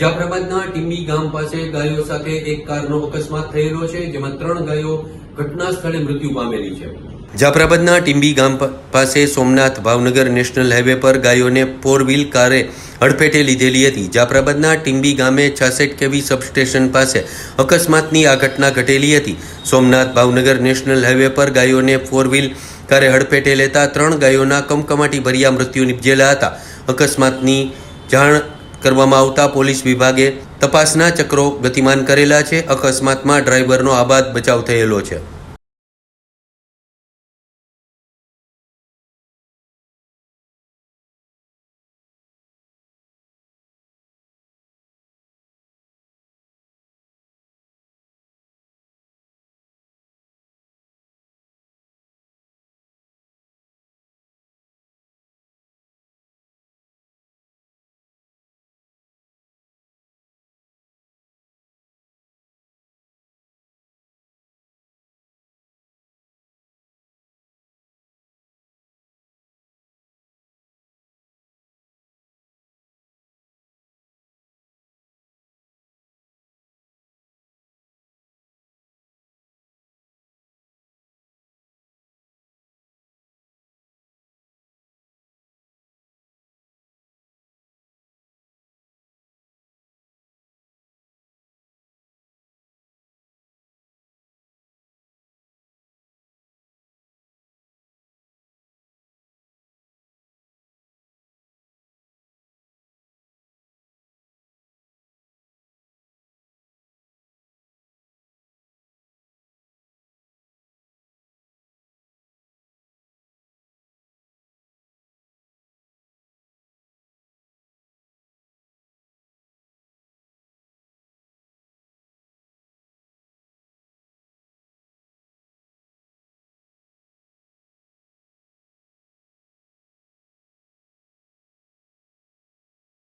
જાફરાબાદના ટીમ્બી ગામ પાસે ગાયો સાથે એક કારનો અકસ્માત થયેલો છે, જેમાં ત્રણ ગાયો ઘટના સ્થળે મૃત્યુ પામેલી છે. જાફરાબાદના ટીંબી ગામ પાસે સોમનાથ ભાવનગર નેશનલ હાઈવે પર ગાયોને ફોર વ્હીલ કારે હડફેટે લીધેલી હતી. જાફરાબાદના ટીમ્બી ગામે છાસઠ કેવી સબસ્ટેશન પાસે અકસ્માતની આ ઘટના ઘટેલી હતી. સોમનાથ ભાવનગર નેશનલ હાઈવે પર ગાયોને ફોર વ્હીલ કારે હડફેટે લેતા ત્રણ ગાયોના કમકમાટી ભર્યા મૃત્યુ નિપજેલા હતા. અકસ્માતની જાણ કરવામાં આવતા પોલીસ વિભાગે તપાસના ચક્રો ગતિમાન કરેલા છે. અકસ્માતમાં ડ્રાઈવરનો આબાદ બચાવ થયેલો છે.